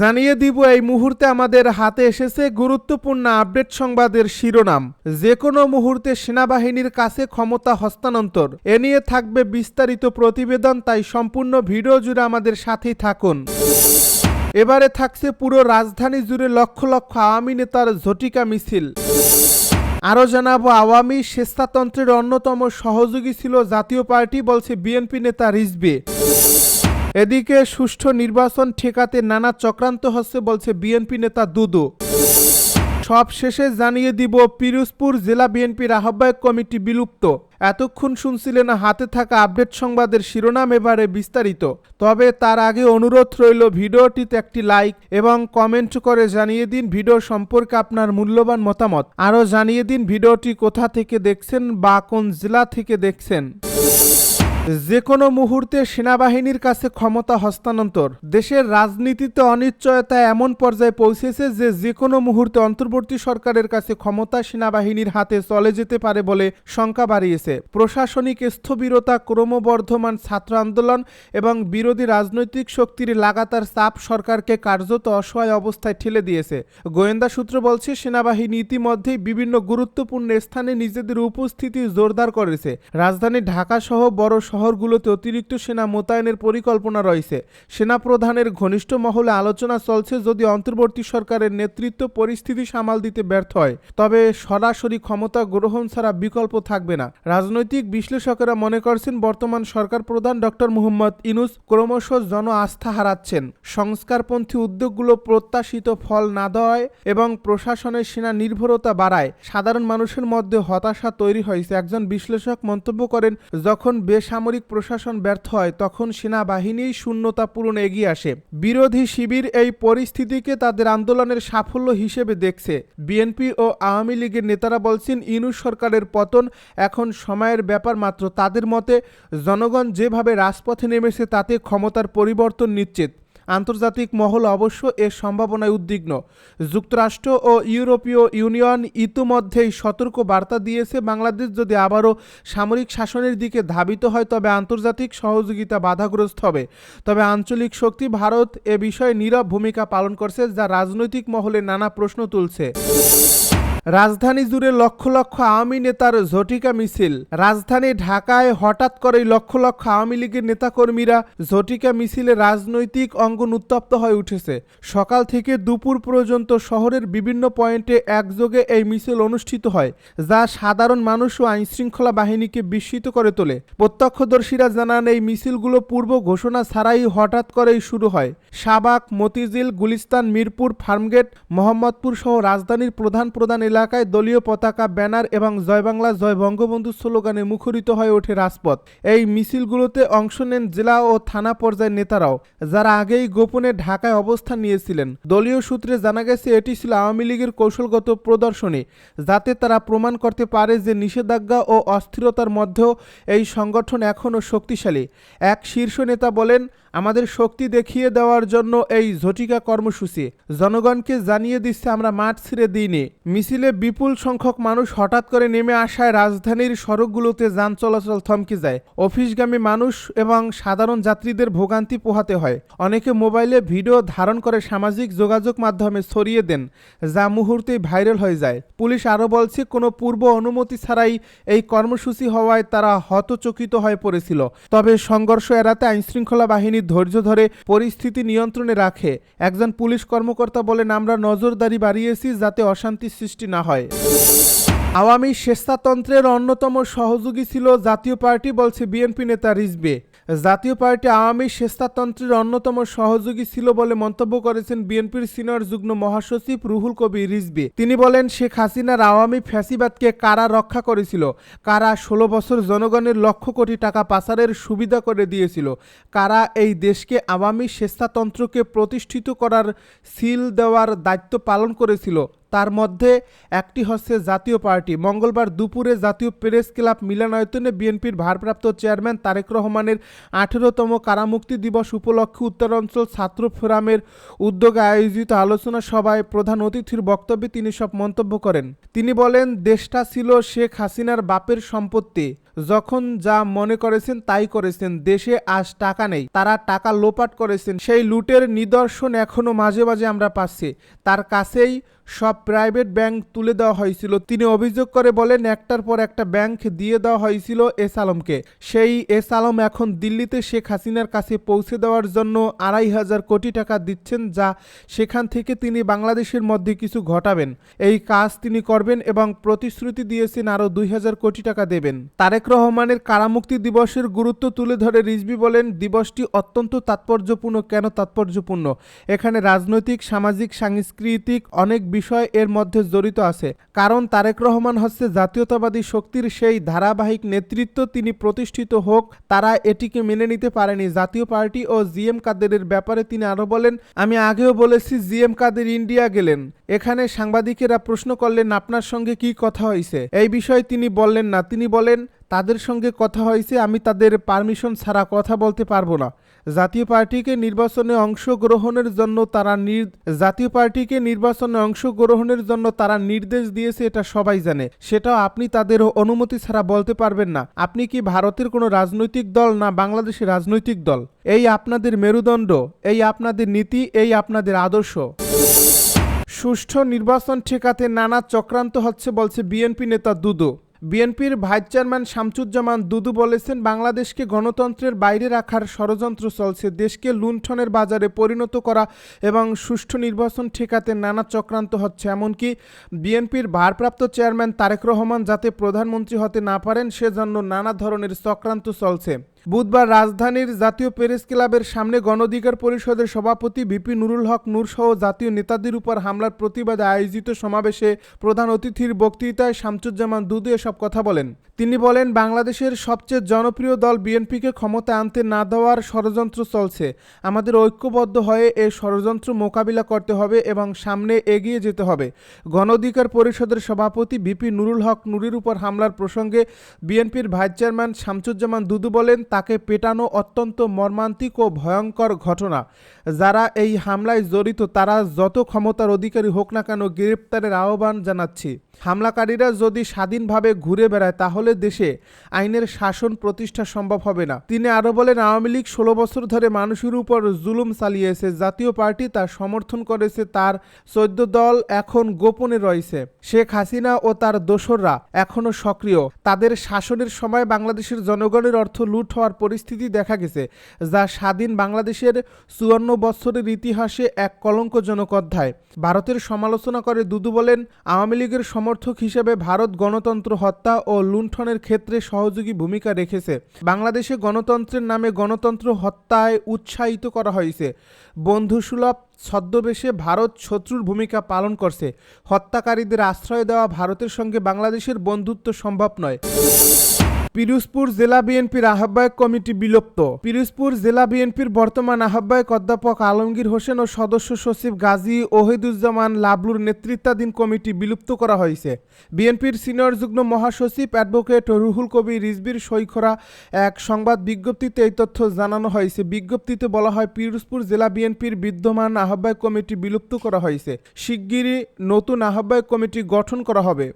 জানিয়ে দিব, এই মুহূর্তে আমাদের হাতে এসেছে গুরুত্বপূর্ণ আপডেট সংবাদের শিরোনাম। যে কোনো মুহূর্তে সেনাবাহিনীর কাছে ক্ষমতা হস্তান্তর। এ নিয়ে থাকবে বিস্তারিত প্রতিবেদন, তাই সম্পূর্ণ ভিডিও জুড়ে আমাদের সাথেই থাকুন। এবারে থাকছে পুরো রাজধানী জুড়ে লক্ষ লক্ষ আওয়ামী নেতার ঝটিকা মিছিল। আরও জানাব, আওয়ামী স্বেচ্ছাতন্ত্রের অন্যতম সহযোগী ছিল জাতীয় পার্টি, বলছে বিএনপি নেতা রিজবি এদিকে সুষ্ঠু নির্বাচন ঠেকাতে নানা চক্রান্ত হচ্ছে বলছে বিএনপি নেতা দুদু। সব শেষে জানিয়ে দিব, পিরোজপুর জেলা বিএনপির আহ্বায়ক কমিটি বিলুপ্ত। এতক্ষণ শুনছিলেন হাতে থাকা আপডেট সংবাদের শিরোনাম এবারে বিস্তারিত। তবে তার আগে অনুরোধ রইল, ভিডিওটিতে একটি লাইক এবং কমেন্ট করে জানিয়ে দিন ভিডিও সম্পর্কে আপনার মূল্যবান মতামত। আরও জানিয়ে দিন ভিডিওটি কোথা থেকে দেখছেন বা কোন জেলা থেকে দেখছেন। যে কোনো মুহূর্তে সেনাবাহিনীর কাছে ক্ষমতা হস্তান্তর। দেশের রাজনীতিতে অনিশ্চয়তা এমন পর্যায়ে পৌঁছেছে যে যে কোনো মুহূর্তে অন্তর্বর্তী সরকারের কাছে ক্ষমতা সেনাবাহিনীর হাতে চলে যেতে পারে বলে শঙ্কা বাড়িয়েছে। প্রশাসনিক স্থবিরতা, ক্রমবর্ধমান ছাত্র আন্দোলন এবং বিরোধী রাজনৈতিক শক্তির লাগাতার চাপ সরকারকে কার্যত অসহায় অবস্থায় ঠেলে দিয়েছে। গোয়েন্দা সূত্র বলছে, সেনাবাহিনী ইতিমধ্যেই বিভিন্ন গুরুত্বপূর্ণ স্থানে নিজেদের উপস্থিতি জোরদার করেছে। রাজধানী ঢাকা সহ বড় শহরগুলোতে অতিরিক্ত সেনা মোতায়েনের পরিকল্পনা রয়েছে। সেনাপ্রধানের ঘনিষ্ঠ মহলে আলোচনা চলছে যদি অন্তর্বর্তী সরকারের নেতৃত্ব পরিস্থিতি সামাল দিতে ব্যর্থ হয়, তবে সরাসরি ক্ষমতা গ্রহণ ছাড়া বিকল্প থাকবে না। রাজনৈতিক বিশ্লেষকেরা মনে করছেন বর্তমান সরকার প্রধান ডক্টর মুহম্মদ ইনুস ক্রমশ জন আস্থা হারাচ্ছেন। সংস্কারপন্থী উদ্যোগগুলো প্রত্যাশিত ফল না দেওয়ায় এবং প্রশাসনের সেনা নির্ভরতা বাড়ায়। সাধারণ মানুষের মধ্যে হতাশা তৈরি হয়েছে, একজন বিশ্লেষক মন্তব্য করেন, যখন বেসামরিক প্রশাসন ব্যর্থ হয়, তখন সেনাবাহিনী শূন্যতা পূরণে এগিয়ে আসে। বিরোধী শিবির এই পরিস্থিতিকে তাদের আন্দোলনের সাফল্য হিসেবে দেখছে। বিএনপি ও আওয়ামী লীগের নেতারা বলছেন, ইনুস সরকারের পতন এখন সময়ের ব্যাপার মাত্র। তাদের মতে, জনগণ যেভাবে রাজপথে নেমেছে, তাতে ক্ষমতার পরিবর্তন নিশ্চিত। আন্তর্জাতিক মহল অবশ্য এর সম্ভাবনায় উদ্বিগ্ন। যুক্তরাষ্ট্র ও ইউরোপীয় ইউনিয়ন ইতিমধ্যেই সতর্ক বার্তা দিয়েছে, বাংলাদেশ যদি আবারও সামরিক শাসনের দিকে ধাবিত হয়, তবে আন্তর্জাতিক সহযোগিতা বাধাগ্রস্ত হবে। তবে আঞ্চলিক শক্তি ভারত এ বিষয়ে নীরব ভূমিকা পালন করছে, যা রাজনৈতিক মহলে নানা প্রশ্ন তুলছে। রাজধানী জুড়ে লক্ষ লক্ষ আওয়ামী নেতার ঝটিকা মিছিল। রাজধানী ঢাকায় হঠাৎ করেই লক্ষ লক্ষ আওয়ামী লীগের নেতাকর্মীরা ঝটিকা মিছিলে রাজনৈতিক অঙ্গন উত্তপ্ত হয়ে উঠেছে। সকাল থেকে দুপুর পর্যন্ত শহরের বিভিন্ন পয়েন্টে একযোগে এই মিছিল অনুষ্ঠিত হয়, যা সাধারণ মানুষ ও আইনশৃঙ্খলা বাহিনীকে বিস্মিত করে তোলে। প্রত্যক্ষদর্শীরা জানান, এই মিছিলগুলো পূর্ব ঘোষণা ছাড়াই হঠাৎ করেই শুরু হয়। শাবাক মতিঝিল, গুলিস্তান, মিরপুর, ফার্মগেট, মোহাম্মদপুর সহ রাজধানীর প্রধান প্রধান এলাকায় দলীয় পতাকা, ব্যানার এবং জয় বাংলা, জয় বঙ্গবন্ধু স্লোগানে মুখরিত হয়ে ওঠে রাজপথ। এই মিছিলগুলোতে অংশ নেন জেলা ও থানা পর্যায়ের নেতারাও, যারা আগেই গোপনে ঢাকায় অবস্থান নিয়েছিলেন। দলীয় সূত্রে জানা গেছে, এটি ছিল আওয়ামী লীগের কৌশলগত প্রদর্শনী, যাতে তারা প্রমাণ করতে পারে যে নিষেধাজ্ঞা ও অস্থিরতার মধ্যেও এই সংগঠন এখনও শক্তিশালী। এক শীর্ষ নেতা বলেন আমাদের শক্তি দেখিয়ে দেওয়ার জন্য এই ঝটিকা কর্মসূচি। জনগণকে জানিয়ে দিচ্ছে, আমরা মাঠ ছেড়ে দিইনি। মিছিলে বিপুল সংখ্যক মানুষ হঠাৎ করে নেমে আসায় রাজধানীর সড়কগুলোতে যান চলাচল থমকে যায়। অফিসগামী মানুষ এবং সাধারণ যাত্রীদের ভোগান্তি পোহাতে হয়। অনেকে মোবাইলে ভিডিও ধারণ করে সামাজিক যোগাযোগ মাধ্যমে ছড়িয়ে দেন, যা মুহূর্তেই ভাইরাল হয়ে যায়। পুলিশ আরও বলছে, কোনো পূর্ব অনুমতি ছাড়াই এই কর্মসূচি হওয়ায় তারা হতচকিত হয়ে পড়েছিল। তবে সংঘর্ষ এড়াতে আইনশৃঙ্খলা বাহিনী ধৈর্য ধরে পরিস্থিতি নিয়ন্ত্রণে রাখে। একজন পুলিশ কর্মকর্তা বলেন আমরা নজরদারি বাড়িয়েছি যাতে অশান্তি সৃষ্টি না হয়। আওয়ামী স্বেচ্ছাতন্ত্রের অন্যতম সহযোগী ছিল জাতীয় পার্টি, বলছে বিএনপি নেতা রিজবে জাতীয় পার্টি আওয়ামী স্বেচ্ছাতন্ত্রের অন্যতম সহযোগী ছিল বলে মন্তব্য করেছেন বিএনপির সিনিয়র যুগ্ম মহাসচিব রুহুল কবি রিজবি তিনি বলেন, শেখ হাসিনার আওয়ামী ফ্যাসিবাদকে কারা রক্ষা করেছিল? কারা ষোলো বছর জনগণের লক্ষ কোটি টাকা পাচারের সুবিধা করে দিয়েছিল? কারা এই দেশকে আওয়ামী স্বেচ্ছাতন্ত্রকে প্রতিষ্ঠিত করার সিল দেওয়ার দায়িত্ব পালন করেছিল? তার মধ্যে একটি হচ্ছে জাতীয় পার্টি। মঙ্গলবার দুপুরে জাতীয় প্রেস ক্লাব মিলনায়তনে বিএনপির ভারপ্রাপ্ত চেয়ারম্যান তারেক রহমানের আঠেরোতম কারামুক্তি দিবস উপলক্ষে উত্তরাঞ্চল ছাত্র ফোরামের উদ্যোগে আয়োজিত আলোচনা সভায় প্রধান অতিথির বক্তব্যে তিনি সব মন্তব্য করেন। তিনি বলেন, দেশটা ছিল শেখ হাসিনার বাপের সম্পত্তি। যখন যা মনে করেছেন তাই করেছেন। দেশে আজ টাকা নেই। তারা টাকা লোপাট করেছেন। সেই লুটের নিদর্শন এখনও মাঝে মাঝে আমরা পাচ্ছি। তার কাছেই সব প্রাইভেট ব্যাংক তুলে দেওয়া হয়েছিল। তিনি অভিযোগ করে বলেন, একটার পর একটা ব্যাংক দিয়ে দেওয়া হয়েছিল এস আলমকে। সেই এস আলম এখন দিল্লিতে শেখ হাসিনার কাছে পৌঁছে দেওয়ার জন্য আড়াই হাজার কোটি টাকা দিচ্ছেন, যা সেখান থেকে তিনি বাংলাদেশের মধ্যে কিছু ঘটাবেন। এই কাজ তিনি করবেন এবং প্রতিশ্রুতি দিয়েছেন আরও দুই হাজার কোটি টাকা দেবেন। তারেক রহমানের কারামুক্তি দিবসের গুরুত্ব তুলে ধরে রিজবি বলেন, দিবসটি অত্যন্ত তাৎপর্যপূর্ণ। কেন তাৎপর্যপূর্ণ? এখানে রাজনৈতিক, সামাজিক, সাংস্কৃতিক অনেক বিষয় এর মধ্যে জড়িত আছে। কারণ তারেক রহমান হচ্ছে জাতীয়তাবাদী শক্তির সেই ধারাবাহিক নেতৃত্ব তিনি প্রতিষ্ঠিত হোক, তারা এটিকে মেনে নিতে পারেনি। জাতীয় পার্টি ও জিএম কাদেরের ব্যাপারে তিনি আরও বলেন, আমি আগেও বলেছি জিএম কাদের ইন্ডিয়া গেলেন। এখানে সাংবাদিকেরা প্রশ্ন করলেন, আপনার সঙ্গে কি কথা হয়েছে এই বিষয়ে তিনি বললেন না। তিনি বলেন তাদের সঙ্গে কথা হয়েছে, আমি তাদের পারমিশন ছাড়া কথা বলতে পারব না। জাতীয় পার্টিকে নির্বাচনে অংশগ্রহণের জন্য তারা জাতীয় পার্টিকে নির্বাচনে অংশগ্রহণের জন্য তারা নির্দেশ দিয়েছে, এটা সবাই জানে। সেটাও আপনি তাদের অনুমতি ছাড়া বলতে পারবেন না। আপনি কি ভারতের কোনো রাজনৈতিক দল না বাংলাদেশের রাজনৈতিক দল? এই আপনাদের মেরুদণ্ড, এই আপনাদের নীতি, এই আপনাদের আদর্শ। সুষ্ঠু নির্বাচন ঠেকাতে নানা চক্রান্ত হচ্ছে, বলছে বিএনপি নেতা দুদু। বিএনপির ভাইস চেয়ারম্যান শামসুজ্জামান দুদু বলেছেন, বাংলাদেশকে গণতন্ত্রের বাইরে রাখার ষড়যন্ত্র চলছে, দেশকে লুণ্ঠনের বাজারে পরিণত করা এবং সুষ্ঠু নির্বাচন ঠেকাতে নানা চক্রান্ত হচ্ছে। এমনকি বিএনপির ভারপ্রাপ্ত চেয়ারম্যান তারেক রহমান যাতে প্রধানমন্ত্রী হতে না পারেন, সেজন্য নানা ধরনের চক্রান্ত চলছে। বুধবার রাজধানীর জাতীয় প্রেস ক্লাবের সামনে গণঅধিকার পরিষদের সভাপতি বিপি নুরুল হক নূর সহ জাতীয় নেতাদের উপর হামলার প্রতিবাদে আয়োজিত সমাবেশে প্রধান অতিথির বক্তৃতায় শামসুজ্জামান দুদু এসব কথা বলেন। তিনি বলেন, বাংলাদেশের সবচেয়ে জনপ্রিয় দল বিএনপিকে ক্ষমতা আনতে না দেওয়ার ষড়যন্ত্র চলছে। আমাদের ঐক্যবদ্ধ হয়ে এ ষড়যন্ত্র মোকাবিলা করতে হবে এবং সামনে এগিয়ে যেতে হবে। গণঅধিকার পরিষদের সভাপতি বিপি নুরুল হক নুরের উপর হামলার প্রসঙ্গে বিএনপির ভাইস চেয়ারম্যান শামসুজ্জামান দুদু বলেন তাকে পেটানো অত্যন্ত মর্মান্তিক ও ভয়ঙ্কর ঘটনা। যারা এই হামলায় জড়িত, তারা যত ক্ষমতার অধিকারী হোক না কেন গ্রেপ্তারের আহ্বান জানাচ্ছি। হামলাকারীরা যদি স্বাধীনভাবে ঘুরে বেড়ায়, তাহলে দেশে আইনের শাসন প্রতিষ্ঠা সম্ভব হবে না। তিনি আরও বলেন, আওয়ামী লীগ ষোলো বছর ধরে মানুষের উপর জুলুম চালিয়েছে, জাতীয় পার্টি তার সমর্থন করেছে, তার চোদ্দ দল এখন গোপনে রয়েছে। শেখ হাসিনা ও তার দোসররা এখনও সক্রিয়। তাদের শাসনের সময় বাংলাদেশের জনগণের অর্থ লুট হওয়ার পরিস্থিতি দেখা গেছে, যা স্বাধীন বাংলাদেশের চুয়ান্ন বছরের ইতিহাসে এক কলঙ্কজনক অধ্যায়। ভারতের সমালোচনা করে দুদু বলেন, আওয়ামী লীগের সমর্থক হিসেবে ভারত গণতন্ত্র হত্যা ও লুণ্ঠনের ক্ষেত্রে সহযোগী ভূমিকা রেখেছে। বাংলাদেশে গণতন্ত্রের নামে গণতন্ত্র হত্যায় উৎসাহিত করা হয়েছে। বন্ধুসুলভ ছদ্মবেশে ভারত শত্রুর ভূমিকা পালন করছে। হত্যাকারীদের আশ্রয় দেওয়া ভারতের সঙ্গে বাংলাদেশের বন্ধুত্ব সম্ভব নয়। পিরোজপুর জেলা বিএনপির আহ্বায়ক কমিটি বিলুপ্ত। পিরোজপুর জেলা বিএনপির বর্তমান আহ্বায়ক অধ্যাপক আলমগীর হোসেন ও সদস্য সচিব গাজী ওহিদুজ্জামান লাবলুর নেতৃত্বাধীন কমিটি বিলুপ্ত করা হয়েছে। বিএনপির সিনিয়র যুগ্ম মহাসচিব অ্যাডভোকেট রুহুল কবি রিজবির সৈখরা এক সংবাদ বিজ্ঞপ্তিতে এই তথ্য জানানো হয়েছে। বিজ্ঞপ্তিতে বলা হয়, পিরোজপুর জেলা বিএনপির বিদ্যমান আহ্বায়ক কমিটি বিলুপ্ত করা হয়েছে। শিগগিরই নতুন আহ্বায়ক কমিটি গঠন করা হবে।